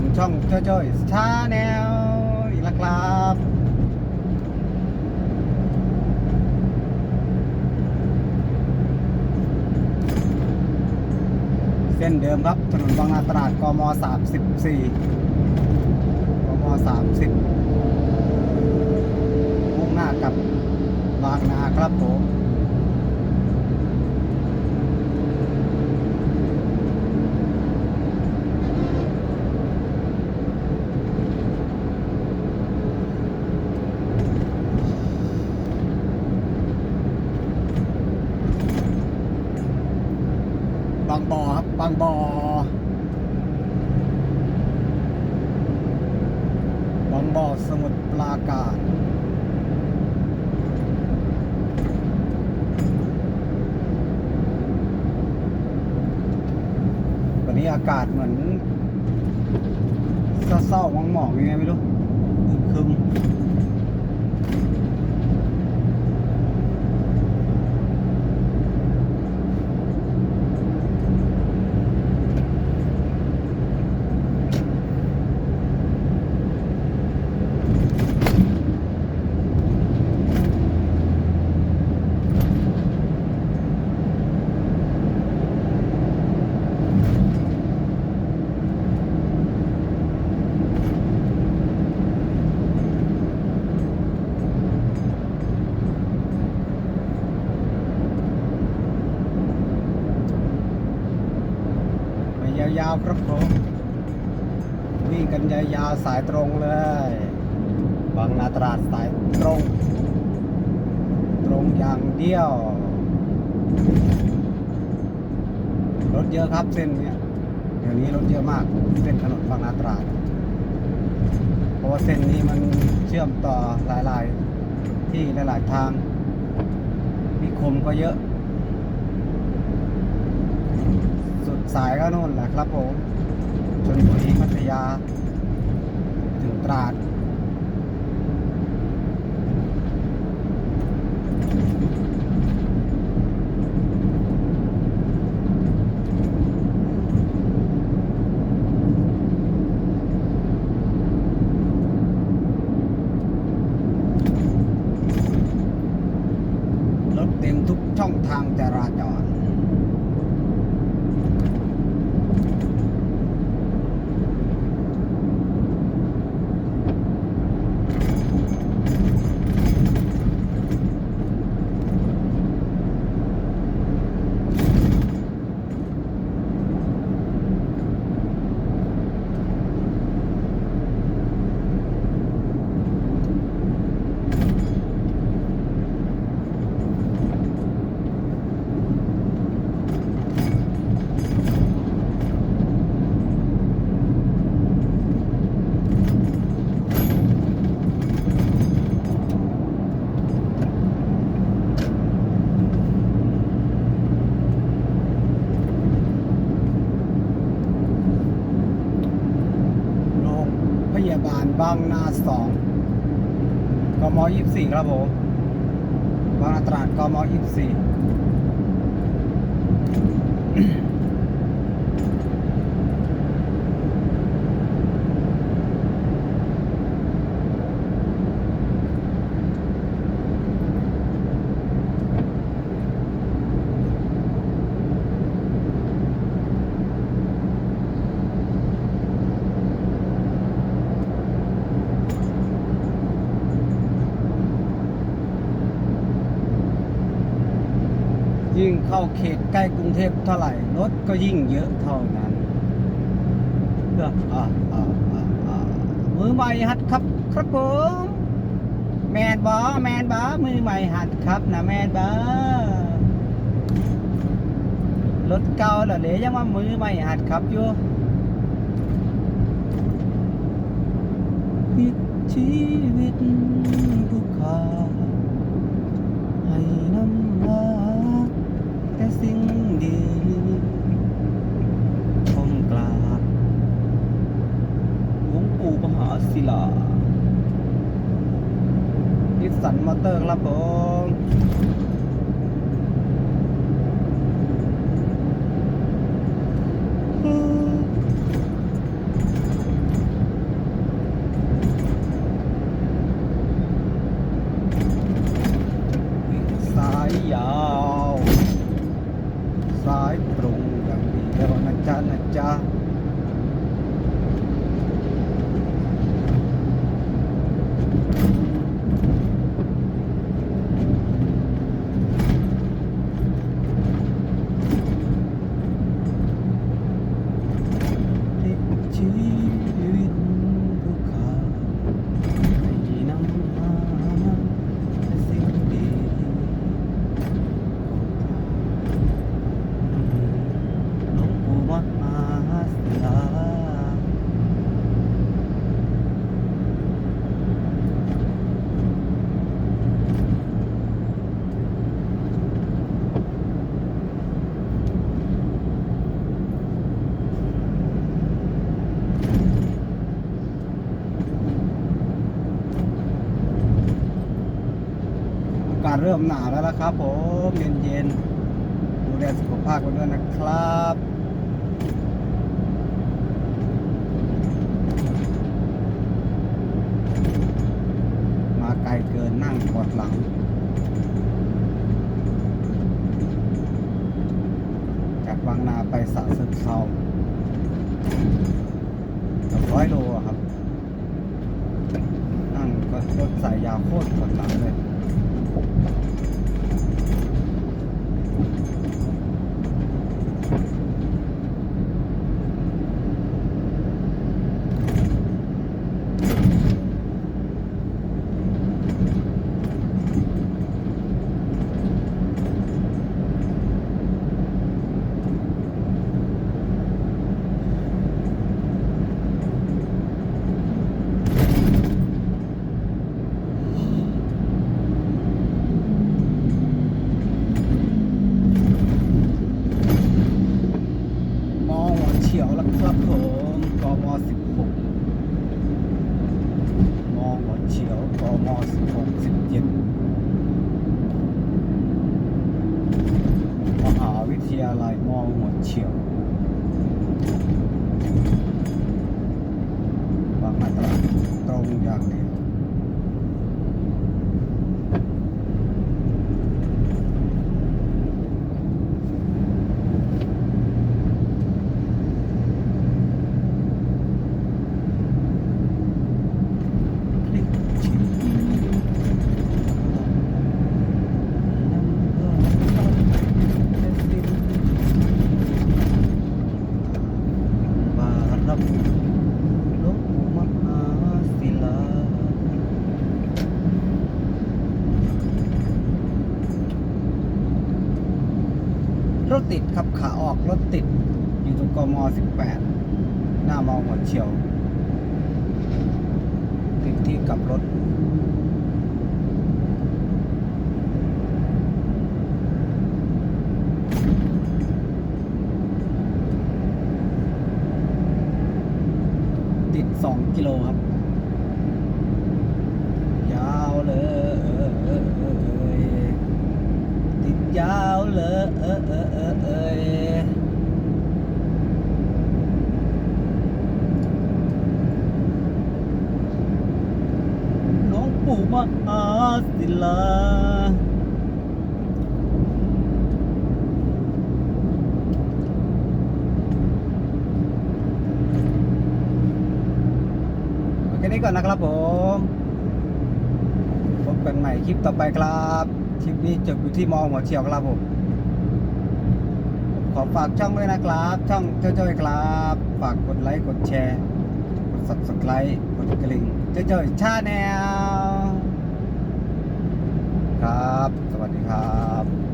มช่องเจ้าจ้อยชาแนลอีกแล้วครับเส้นเดิมครับถนนบางนาตราดกม 34กม 30มุ่งหน้ากับบางนาครับผม บางบ่อครับ บางบ่อบางบ่อสมุทรปราการวันนี้อากาศเหมือนเศร้าๆหมองๆยังไงไม่รู้ ยาวๆครับผมวิ่งกันยาวๆสายตรงเลยบางนาตราดสายตรง ตรงอย่างเดียว รถเยอะครับเส้นเนี้ยเดี๋ยวนี้รถเยอะมากเส้นถนนบางนาตราดเพราะว่าเส้นนี้มันเชื่อมต่อหลายๆ ที่หลายๆทางนิคมก็เยอะ สุดสายก็นู่นแหละครับผมชนบุรีพัทยา ถึงตราดรถเต็มทุกช่องทางจราจร โรง พยาบาลบางนาสองกมยี่สี่ครับผมบางนาตราดกมยี่สี่ ยิ่งเข้าเขตใกล้กรุงเทพเท่าไหร่รถก็ยิ่งเยอะเท่านั้นเอออ่าอ่าอ่ามือใหม่หัดครับครับผมแมนบอแมนบอมือใหม่หัดครับนะแมนบอรถเก่าแล้วเดี๋ยวยังว่ามือใหม่หัดครับอยู่พิชีวิตผู้ขาให้น้ำลา แต่สิ่งดีคงกราบหลวงปู่มหาศิลานิสสันมอเตอร์ครับผม ซ้ายตรงอย่างเดียวนะจ๊ะนะจ๊ะพลิกชีวิตผู้ขาให้นำมาสิ่งดีหลวงปู่มหาศิลา อากาศ เริ่มหนาวแล้วนะครับผมเย็นๆดูแลสุขภาพกันด้วยนะครับมาไกลเกินนั่งกอดหลัง จากบางนาไปสะสึกเซาร้อยโลครับ นั่งก็รถสายยาวโคตรกดหลังเลย มองหัวเฉียวแล้วครับผมกม16 มองหัวเฉียวกม16 17 มหาวิท ยาลัยมองหัวเฉียวบางมาตราตรงอย่างเดียวพลิกชีวิตบา รับลบมหาศิลารถติดครับขาออกรถติด อยู่ตรงกม 18 หน้ามองหัวเฉียวติดที่กลับรถ ติด 2 กิโลครับ ยาวเลยติดยาวเลยเออเออเออเอยหลวงปู่มหาศิลา โอเครับผม พบกันใหม่คลิปต่อไปครับ คลิปนี้จบอยู่ที่มองหัวเฉียวครับผม ขอฝากช่องด้วยนะครับ ช่องเจ้าจ้อยครับ ฝากกดไลค์ กดแชร์ กด subscribe กดกระลิ่งเจ้าจ้อยชาแนลครับ สวัสดีครับ